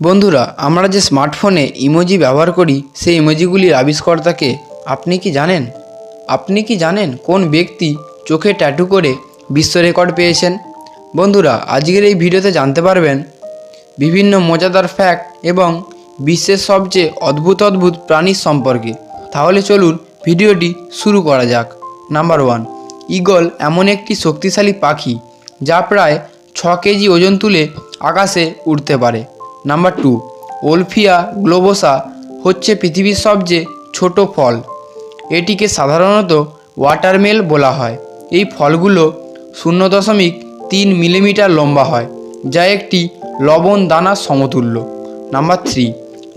বন্ধুরা, আমরা যে স্মার্টফোনে ইমোজি ব্যবহার করি, সেই ইমোজিগুলির আবিষ্কর্তাকে আপনি কি জানেন? আপনি কি জানেন কোন ব্যক্তি চোখে ট্যাটু করে বিশ্ব রেকর্ড পেয়েছেন? বন্ধুরা, আজকের এই ভিডিওতে জানতে পারবেন বিভিন্ন মজাদার ফ্যাক্ট এবং বিশ্বের সবচেয়ে অদ্ভুত অদ্ভুত প্রাণীর সম্পর্কে। তাহলে চলুন ভিডিওটি শুরু করা যাক। নাম্বার ওয়ান ঈগল এমন একটি শক্তিশালী পাখি যা প্রায় ছ কেজি ওজন তুলে আকাশে উড়তে পারে। নাম্বার টু ওলফিয়া গ্লোবোসা হচ্ছে পৃথিবীর সবচেয়ে ছোট ফল। এটিকে সাধারণত ওয়াটারমেল বলা হয়। এই ফলগুলো শূন্য দশমিক তিন মিলিমিটার লম্বা হয়, যা একটি লবণ দানার সমতুল্য। নাম্বার থ্রি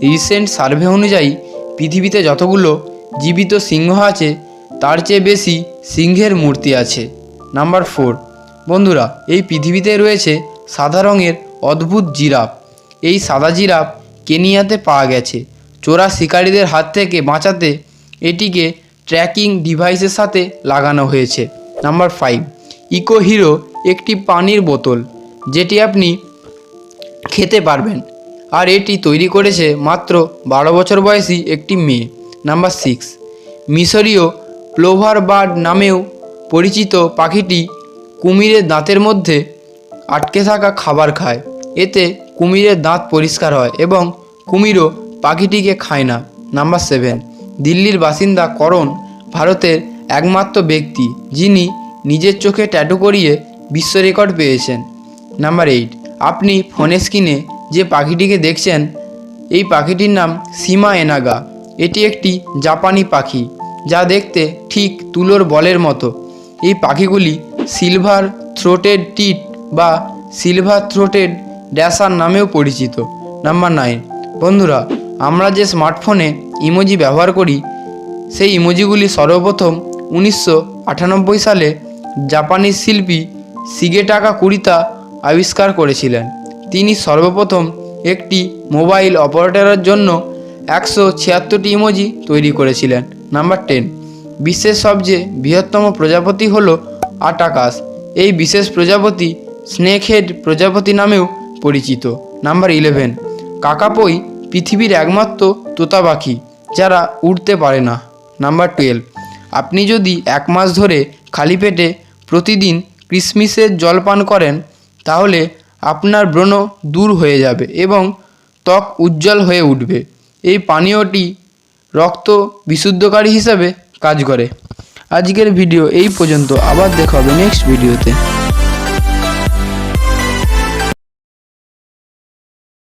রিসেন্ট সার্ভে অনুযায়ী পৃথিবীতে যতগুলো জীবিত সিংহ আছে, তার চেয়ে বেশি সিংহের মূর্তি আছে। নাম্বার ফোর বন্ধুরা, এই পৃথিবীতে রয়েছে সাদা রঙের অদ্ভুত জিরাফ। এই সাদা জিরাফ কেনিয়াতে পাওয়া গেছে। চোরা শিকারীদের হাত থেকে বাঁচাতে এটিকে ট্র্যাকিং ডিভাইসের সাথে লাগানো হয়েছে। নাম্বার ফাইভ, ইকো হিরো একটি পানির বোতল, যেটি আপনি খেতে পারবেন। আর এটি তৈরি করেছে মাত্র বারো বছর বয়সী একটি মেয়ে। নাম্বার সিক্স, মিশরীয় প্লোভার বার্ড নামেও পরিচিত পাখিটি কুমিরের দাঁতের মধ্যে আটকে থাকা খাবার খায়। এতে কুমিরের দাঁত পরিষ্কার হয় এবং কুমিরও পাখিটিকে খায় না। নাম্বার সেভেন, দিল্লির বাসিন্দা করণ ভারতের একমাত্র ব্যক্তি, যিনি নিজের চোখে ট্যাটু করিয়ে বিশ্ব রেকর্ড পেয়েছেন। নাম্বার এইট, আপনি ফোনে স্ক্রিনে যে পাখিটিকে দেখছেন, এই পাখিটির নাম সীমা এনাগা। এটি একটি জাপানি পাখি, যা দেখতে ঠিক তুলোর বলের মতো। এই পাখিগুলি সিলভার থ্রোটেড টিট বা সিলভার থ্রোটেড ড্যাসার নামেও পরিচিত। নাম্বার নাইন বন্ধুরা, আমরা যে স্মার্টফোনে ইমোজি ব্যবহার করি, সেই ইমোজিগুলি সর্বপ্রথম উনিশশো আটানব্বই সালে জাপানিজ শিল্পী সিগেটাকা কুরিতা আবিষ্কার করেছিলেন। তিনি সর্বপ্রথম একটি মোবাইল অপারেটরের জন্য একশো ছিয়াত্তরটি ইমোজি তৈরি করেছিলেন। নাম্বার টেন বিশ্বের সবচেয়ে বৃহত্তম প্রজাপতি হল আটাকাস এই বিশেষ প্রজাপতি স্নেকহেড প্রজাপতি নামেও পরিচিত। নাম্বার ইলেভেন কাকাপই পৃথিবীর একমাত্র তোতা পাখি যারা উড়তে পারে না। নাম্বার টুয়েলভ আপনি যদি এক মাস ধরে খালি পেটে প্রতিদিন কিশমিশের জল পান করেন, তাহলে আপনার ব্রণ দূর হয়ে যাবে এবং ত্বক উজ্জ্বল হয়ে উঠবে। এই পানীয়টি রক্ত বিশুদ্ধকারী হিসাবে কাজ করে। আজকের ভিডিও এই পর্যন্ত। আবার দেখা হবে নেক্সট ভিডিওতে